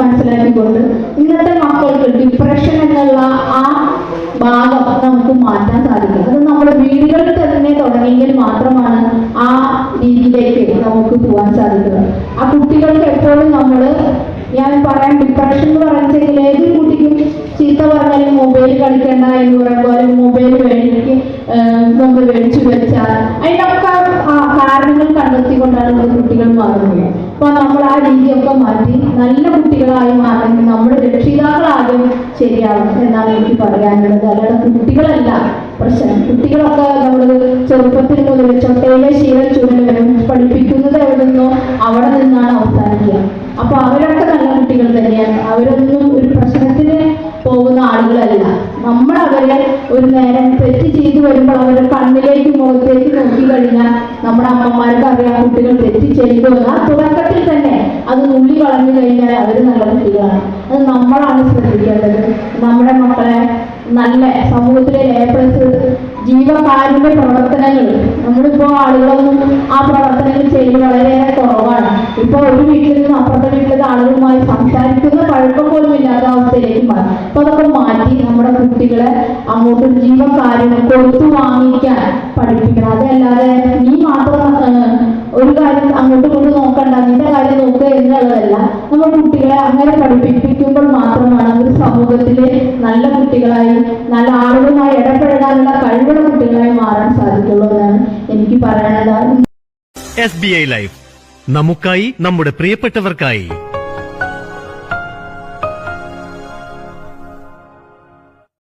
മനസ്സിലാക്കിക്കൊണ്ട് ഇന്നത്തെ മക്കൾക്ക് ഡിപ്രഷൻ എന്നുള്ള ആ ഭാഗം നമുക്ക് മാറ്റാൻ സാധിക്കും. അത് നമ്മുടെ വീടുകളിൽ തന്നെ തുടങ്ങിയെങ്കിൽ മാത്രമാണ് ആ രീതിയിലേക്ക് നമുക്ക് പോകാൻ സാധിക്കുന്നത് ആ കുട്ടികൾക്ക് എപ്പോഴും നമ്മൾ ഞാൻ പറയാൻ ഡിപ്രഷൻ എന്ന് പറയുന്നെങ്കിൽ ഏത് കുട്ടിക്കും ചീത്ത പറഞ്ഞാലും മൊബൈൽ കളിക്കണ്ട എന്ന് പറയുമ്പോൾ മൊബൈൽ വേണ്ടി നമ്മൾ മേടിച്ചു വെച്ചാൽ അതിനൊക്കെ കാരണങ്ങൾ കണ്ടെത്തിക്കൊണ്ടാണ് നമ്മുടെ അപ്പൊ നമ്മൾ ആ രീതിയൊക്കെ മാറ്റി നല്ല കുട്ടികളായി മാറണമെങ്കിൽ നമ്മുടെ രക്ഷിതാക്കളാദ്യം ശരിയാവും എന്നാണ് എനിക്ക് പറയാനുള്ളത്. അല്ലാതെ കുട്ടികളല്ല പ്രശ്നം. കുട്ടികളൊക്കെ നമ്മൾ ചെറുപ്പത്തിൽ മുതൽ ചൊട്ടയിലെ ശീല ചൂടലും പഠിപ്പിക്കുന്നത് എവിടെ നിന്നോ അവിടെ നിന്നാണ് അവസാനിക്കുക. അപ്പൊ അവരൊക്കെ നല്ല കുട്ടികൾ തന്നെയാണ്. അവരൊന്നും ഒരു പ്രശ്നത്തിന് പോകുന്ന ആളുകളല്ല. നമ്മൾ അവരെ ഒരു നേരം തെറ്റ് ചെയ്തു വരുമ്പോൾ അവരുടെ കണ്ണിലേക്ക് മുഖത്തേക്ക് നോക്കി കഴിഞ്ഞാൽ നമ്മുടെ അമ്മമാർക്ക് അറിയാം കുട്ടികൾ തെറ്റ് ചെയ്തു. ആ തുടക്കത്തിൽ തന്നെ അത് നുള്ളി വളഞ്ഞു കഴിഞ്ഞാൽ അവർ നല്ല കുട്ടികളാണ് അത് നമ്മളാണ് ശ്രദ്ധിക്കേണ്ടത് നമ്മുടെ മക്കളെ നല്ല സമൂഹത്തിലെ എ പ്ലസ് ജീവകാരുണ്യ പ്രവർത്തനങ്ങൾ. നമ്മളിപ്പോ ആളുകളൊന്നും ആ പ്രവർത്തനങ്ങൾ ചെയ്യുന്നത് വളരെയേറെ കുറവാണ്. ഇപ്പൊ ഒരു വീട്ടിൽ നിന്നും അപ്പുറത്തെ വീട്ടിലെ ആളുകളുമായി സംസാരിക്കുന്ന പഴക്കം പോലും ഇല്ലാത്ത അവസ്ഥയിലേക്ക് മാറി. അപ്പൊ അതൊക്കെ മാറ്റി നമ്മുടെ കുട്ടികളെ അങ്ങോട്ട് ജീവകാരുണ്യം കൊടുത്തു വാങ്ങിക്കാൻ പഠിപ്പിക്കണം. അതല്ലാതെ നീ മാത്രം ഒരു കാര്യം അങ്ങോട്ട് കൊണ്ട് നോക്കണ്ട. നിന്റെ കാര്യം നോക്കുക എന്നുള്ളതല്ല. നമ്മൾ കുട്ടികളെ അങ്ങനെ പഠിപ്പിക്കുമ്പോൾ മാത്രമാണ് അവർ സമൂഹത്തിലെ നല്ല കുട്ടികളായി നല്ല ആളുകളുമായി ഇടപെടാനുള്ള കഴിവുള്ള കുട്ടികളായി മാറാൻ സാധിക്കുള്ളൂ എന്നാണ് എനിക്ക് പറയാനുള്ളത്. S B I Life. നമുക്കായി നമ്മുടെ പ്രിയപ്പെട്ടവർക്കായി.